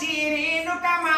చీరీనుకమా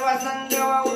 राधा लक्ष्मी तार वसंत